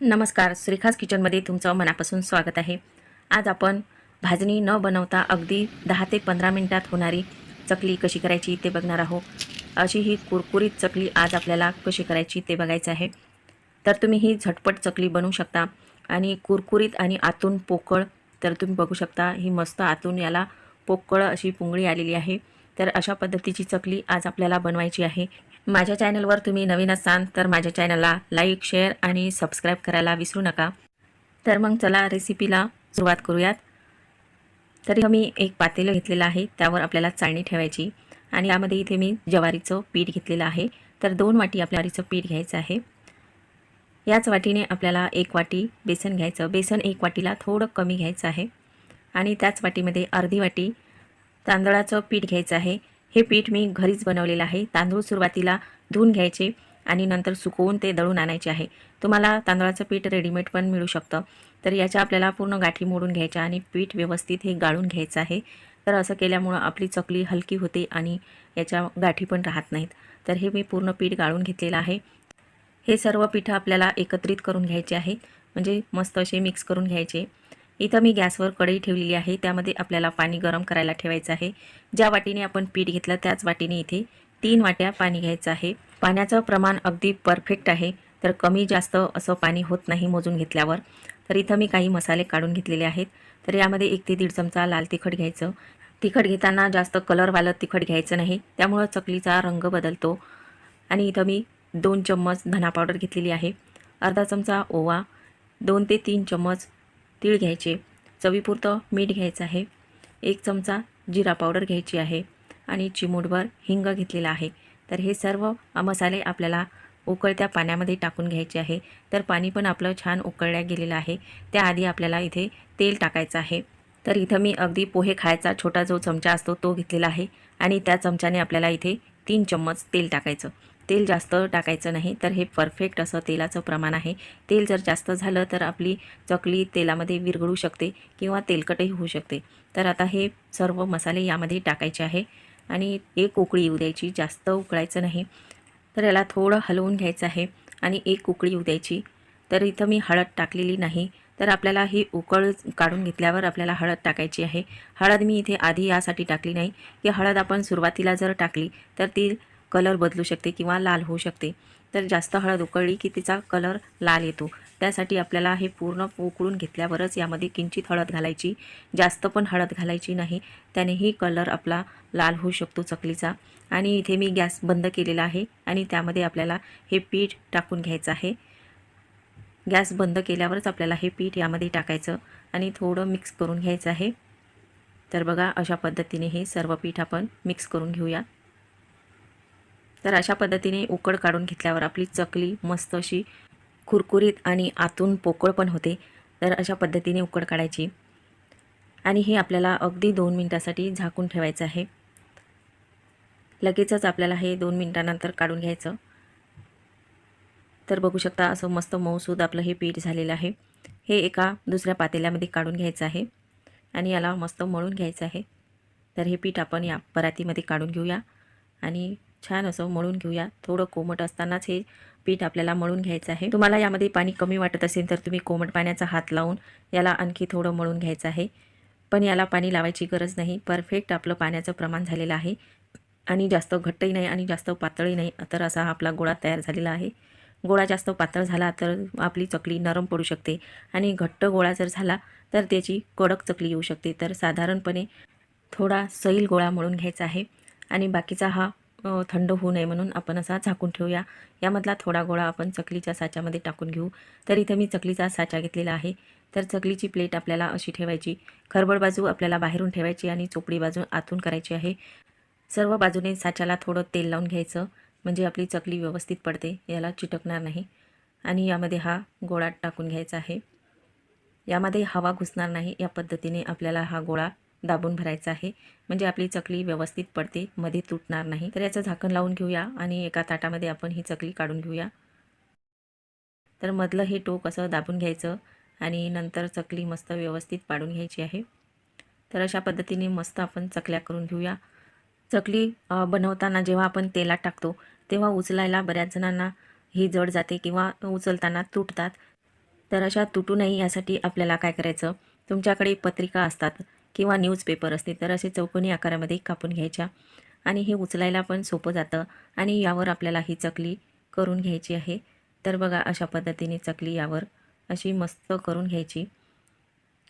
नमस्कार श्रीखास किचनमध्ये तुमचं मनापासून स्वागत आहे. आज आपण भाजणी न बनवता अगदी दहा ते पंधरा मिनटात होणारी चकली कशी करायची ते बघणार आहोत. अशी ही कुरकुरीत चकली आज आपल्याला कशी करायची ते बघायचं आहे. तर तुम्ही ही झटपट चकली बनवू शकता आणि कुरकुरीत आणि आतून पोकळ तर तुम्ही बघू शकता ही मस्त आतून याला पोकळ अशी पुंगळी आलेली आहे. तर अशा पद्धतीची चकली आज आपल्याला बनवायची आहे. माझ्या चॅनलवर तुम्ही नवीन असाल तर माझ्या चॅनलला लाईक शेअर आणि सबस्क्राईब करायला विसरू नका. तर मग चला रेसिपीला सुरुवात करूयात. तरी मी एक पातेलं घेतलेलं आहे त्यावर आपल्याला चाळणी ठेवायची आणि यामध्ये इथे मी ज्वारीचं पीठ घेतलेलं आहे. तर दोन वाटी आपल्या ज्वारीचं पीठ घ्यायचं आहे. याच वाटीने आपल्याला एक वाटी बेसन घ्यायचं. बेसन एक वाटीला थोडं कमी घ्यायचं आहे आणि त्याच वाटीमध्ये अर्धी वाटी तांदळाचं पीठ घ्यायचं आहे. हे पीठ मी घरीच बनवलेलं आहे. तांदूळ सुरुवातीला धुवून घ्यायचे आणि नंतर सुकवून ते दळून आणायचे आहे. तुम्हाला तांदळाचं पीठ रेडीमेड पण मिळू शकतं. तर याच्या आपल्याला पूर्ण गाठी मोडून घ्यायच्या आणि पीठ व्यवस्थित हे गाळून घ्यायचं आहे. तर असं केल्यामुळं आपली चकली हलकी होते आणि याच्या गाठी पण राहत नाहीत. तर हे मी पूर्ण पीठ गाळून घेतलेलं आहे. हे सर्व पीठं आपल्याला एकत्रित करून घ्यायचे आहे म्हणजे मस्त असे मिक्स करून घ्यायचे. इथं मी गॅसवर कढई ठेवलेली आहे. त्यामध्ये आपल्याला पाणी गरम करायला ठेवायचं आहे. ज्या वाटीने आपण पीठ घेतलं त्याच वाटीने इथे तीन वाट्या पाणी घ्यायचं आहे. पाण्याचं प्रमाण अगदी परफेक्ट आहे. तर कमी जास्त असं पाणी होत नाही मोजून घेतल्यावर. तर इथं मी काही मसाले काढून घेतलेले आहेत. तर यामध्ये एक ते दीड चमचा लाल तिखट घ्यायचं. तिखट घेताना जास्त कलरवालं तिखट घ्यायचं नाही. त्यामुळं चकलीचा रंग बदलतो. आणि इथं मी दोन चम्मच धना पावडर घेतलेली आहे. अर्धा चमचा ओवा दोन ते तीन चम्मच तीळ घ्यायचे चवीपुरतं मीठ घ्यायचं आहे एक चमचा जिरा पावडर घ्यायची आहे आणि चिमूटभर हिंग घेतलेला आहे. तर हे सर्व मसाले आपल्याला उकळत्या पाण्यामध्ये टाकून घ्यायचे आहे. तर पाणी पण आपलं छान उकळल्या गेलेलं आहे. त्याआधी आपल्याला इथे तेल टाकायचं आहे. तर इथं मी अगदी पोहे खायचा छोटा जो चमचा असतो तो घेतलेला आहे आणि त्या चमच्याने आपल्याला इथे तीन चम्मच तेल टाकायचं. तेल जास्त टाकायचं नाही तर हे परफेक्ट असं तेलाचं प्रमाण आहे. तेल जर जास्त झालं तर आपली चकली तेलामध्ये विरघळू शकते किंवा तेलकटही होऊ शकते. तर आता हे सर्व मसाले यामध्ये टाकायचे आहे आणि एक उकळी येऊ द्यायची जास्त उकळायचं नाही. तर याला थोडं हलवून घ्यायचं आहे आणि एक उकळी येऊ द्यायची तर इथं मी हळद टाकलेली नाही तर आपल्याला ही उकळ काढून घेतल्यावर आपल्याला हळद टाकायची आहे. हळद मी इथे आधी यासाठी टाकली नाही. की हळद आपण सुरुवातीला जर टाकली तर ती कलर बदलू शकते किंवा लाल होऊ शकते. तर जास्त हळद उकळली की तिचा कलर लाल येतो. त्यासाठी आपल्याला हे पूर्ण उकळून घेतल्यावरच यामध्ये किंचित हळद घालायची. जास्त पण हळद घालायची नाही. त्यानेही कलर आपला लाल होऊ शकतो चकलीचा. आणि इथे मी गॅस बंद केलेला आहे आणि त्यामध्ये आपल्याला हे पीठ टाकून घ्यायचं आहे. गॅस बंद केल्यावरच आपल्याला हे पीठ यामध्ये टाकायचं आणि थोडं मिक्स करून घ्यायचं आहे. तर बघा अशा पद्धतीने हे सर्व पीठ आपण मिक्स करून घेऊया. तर अशा पद्धतीने उकड काढून घेतल्यावर आपली चकली मस्त अशी कुरकुरीत आणि आतून पोकळ पण होते. तर अशा पद्धतीने उकड काढायची. आणि हे आपल्याला अगदी दोन मिनटासाठी झाकून ठेवायचं आहे. लगेचच आपल्याला हे दोन मिनटानंतर काढून घ्यायचं. तर बघू शकता असं मस्त मऊसूद आपलं हे पीठ झालेलं आहे. हे एका दुसऱ्या पातेल्यामध्ये काढून घ्यायचं आहे. आणि याला मस्त मळून घ्यायचं आहे. तर हे पीठ आपण या परातीमध्ये काढून घेऊया. आणि छान असं मळून घेऊया. थोडं कोमट असतानाच हे पीठ आपल्याला मळून घ्यायचं आहे. तुम्हाला यामध्ये पाणी कमी वाटत असेल तर तुम्ही कोमट पाण्याचा हात लावून याला आणखी थोडं मळून घ्यायचं आहे. पण याला पाणी लावायची गरज नाही. परफेक्ट आपलं पाण्याचं प्रमाण झालेलं आहे. आणि जास्त घट्टही नाही आणि जास्त पातळही नाही. तर असा हा आपला गोळा तयार झालेला आहे. गोळा जास्त पातळ झाला तर आपली चकली नरम पडू शकते. आणि घट्ट गोळा जर झाला तर त्याची कडक चकली येऊ शकते. तर साधारणपणे थोडा सैल गोळा म्हणून घ्यायचा आहे. आणि बाकीचा हा थंड होऊ नये म्हणून आपण असा झाकून ठेवूया. यामधला थोडा गोळा आपण चकलीच्या साच्यामध्ये टाकून घेऊ. तर इथं मी चकलीचा साचा घेतलेला आहे. तर चकलीची प्लेट आपल्याला अशी ठेवायची. खरबड बाजू आपल्याला बाहेरून ठेवायची आणि चोपडी बाजू आतून करायची आहे. सर्व बाजूने साच्याला थोडं तेल लावून घ्यायचं. म्हणजे आपली चकली व्यवस्थित पडते याला चिटकणार नाही. आणि यामध्ये हा गोळा टाकून घ्यायचा आहे. यामध्ये हवा घुसणार नाही. या पद्धतीने आपल्याला हा गोळा दाबून भरायचं आहे. म्हणजे आपली चकली व्यवस्थित पडते मध्ये तुटणार नाही. तर याचं झाकण लावून घेऊया आणि एका ताटामध्ये आपण ही चकली काढून घेऊया. तर मधलं हे टोक असं दाबून घ्यायचं आणि नंतर चकली मस्त व्यवस्थित पाडून घ्यायची आहे. तर अशा पद्धतीने मस्त आपण चकल्या करून घेऊया. चकली बनवताना जेव्हा आपण तेलात टाकतो तेव्हा उचलायला बऱ्याच जणांना ही जड जाते किंवा उचलताना तुटतात. तर अशा तुटू नये यासाठी आपल्याला काय करायचं? तुमच्याकडे पत्रिका असतात. किंवा न्यूजपेपर असते तर असे चौकोनी आकारामध्ये कापून घ्यायच्या. आणि हे उचलायला पण सोपं जातं. आणि यावर आपल्याला ही चकली करून घ्यायची आहे. तर बघा अशा पद्धतीने चकली यावर अशी मस्त करून घ्यायची.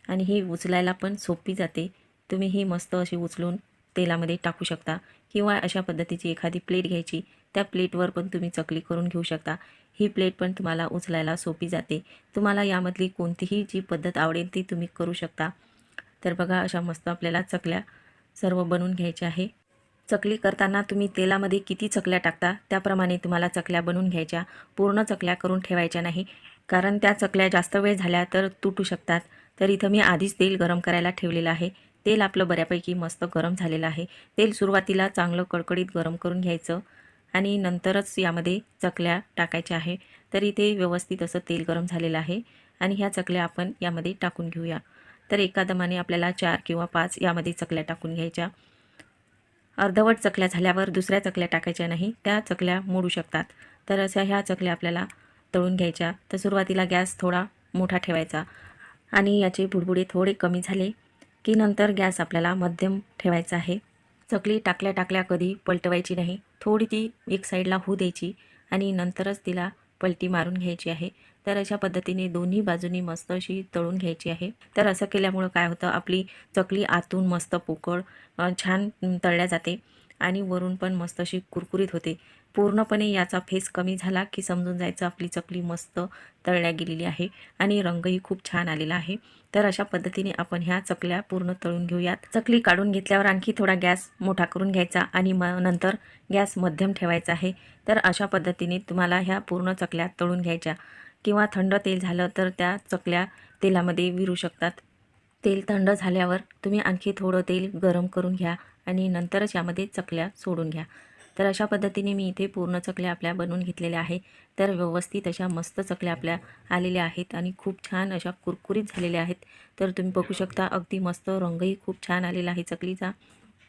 आणि ही उचलायला पण सोपी जाते. तुम्ही ही मस्त अशी उचलून तेलामध्ये टाकू शकता. किंवा अशा पद्धतीची एखादी प्लेट घ्यायची. त्या प्लेटवर पण तुम्ही चकली करून घेऊ शकता. ही प्लेट पण तुम्हाला उचलायला सोपी जाते. तुम्हाला यामधली कोणतीही जी पद्धत आवडेल ती तुम्ही करू शकता. तर बघा अशा मस्त आपल्याला चकल्या सर्व बनवून घ्यायच्या आहे. चकली करताना तुम्ही तेलामध्ये किती चकल्या टाकता त्याप्रमाणे तुम्हाला चकल्या बनवून घ्यायच्या. पूर्ण चकल्या करून ठेवायच्या नाही. कारण त्या चकल्या जास्त वेळ झाल्या तर तुटू शकतात. तर इथं मी आधीच तेल गरम करायला ठेवलेलं आहे. तेल आपलं बऱ्यापैकी मस्त गरम झालेलं आहे. तेल सुरुवातीला चांगलं कडकडीत गरम करून घ्यायचं आणि नंतरच यामध्ये चकल्या टाकायच्या आहे. तर इथे व्यवस्थित असं तेल गरम झालेलं आहे आणि ह्या चकल्या आपण यामध्ये टाकून घेऊया. तर एका दमाने आपल्याला चार किंवा पाच यामध्ये चकल्या टाकून घ्यायच्या. अर्धवट चकल्या झाल्यावर दुसऱ्या चकल्या टाकायच्या नाही त्या चकल्या मोडू शकतात. तर अशा ह्या चकल्या आपल्याला तळून घ्यायच्या. तर सुरुवातीला गॅस थोडा मोठा ठेवायचा आणि याचे बुडबुडे थोडे कमी झाले की नंतर गॅस आपल्याला मध्यम ठेवायचा आहे. चकली टाकल्या टाकल्या कधी पलटवायची नाही. थोडी ती एक साईडला होऊ द्यायची आणि नंतरच तिला पलटी मारून घ्यायची आहे. तर अशा पद्धतीने दोन्ही बाजूनी मस्त अशी तळून घ्यायची आहे. तर असं केल्यामुळं काय होतं आपली चकली आतून मस्त पोकळ छान तळल्या जाते आणि वरून पण मस्त अशी कुरकुरीत होते. पूर्णपणे याचा फेस कमी झाला की समजून जायचं आपली चकली मस्त तळल्या गेलेली आहे आणि रंगही खूप छान आलेला आहे. तर अशा पद्धतीने आपण ह्या चकल्या पूर्ण तळून घेऊयात. चकली काढून घेतल्यावर आणखी थोडा गॅस मोठा करून घ्यायचा आणि मग नंतर गॅस मध्यम ठेवायचा आहे. तर अशा पद्धतीने तुम्हाला ह्या पूर्ण चकल्या तळून घ्यायच्या. किंवा थंड तेल झालं तर त्या चकल्या तेलामध्ये विरू शकतात. तेल थंड झाल्यावर तुम्ही आणखी थोडं तेल गरम करून घ्या आणि नंतरच यामध्ये चकल्या सोडून घ्या. तर अशा पद्धतीने मी इथे पूर्ण चकल्या आपल्या बनवून घेतलेल्या आहे. तर व्यवस्थित अशा मस्त चकल्या आपल्या आलेल्या आहेत आणि खूप छान अशा कुरकुरीत झालेल्या आहेत. तर तुम्ही बघू शकता अगदी मस्त रंगही खूप छान आलेला आहे चकलीचा.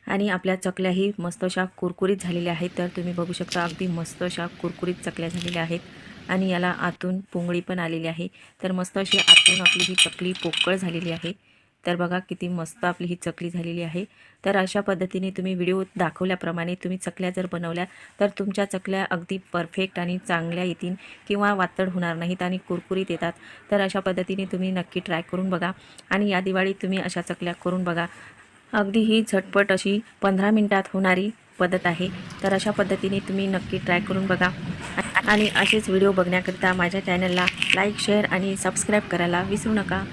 आणि आपल्या चकल्याही मस्त अशा कुरकुरीत झालेल्या आहेत. तर तुम्ही बघू शकता अगदी मस्त अशा कुरकुरीत चकल्या झालेल्या आहेत. आणि याला आतून पोंगळी पण आलेली आहे. तर मस्त अशी आतून आपली ही चकली पोकळ झालेली आहे. तर बघा किती मस्त आपली ही चकली झालेली आहे. तर अशा पद्धतीने तुम्ही व्हिडिओ दाखवल्याप्रमाणे तुम्ही चकल्या जर बनवल्या तर तुमच्या चकल्या अगदी परफेक्ट आणि चांगल्या येतील किंवा वातड होणार नाहीत आणि कुरकुरीत येतात. तर अशा पद्धतीने तुम्ही नक्की ट्राय करून बघा आणि या दिवाळीत तुम्ही अशा चकल्या करून बघा. अगदी ही झटपट अशी पंधरा मिनटात होणारी पद्धत आहे. तर अशा पद्धतीने तुम्ही नक्की ट्राय करून बघा. आणि असेच व्हिडिओ बघण्याकरिता माझ्या चॅनलला लाईक शेअर आणि सबस्क्राईब करायला विसरू नका.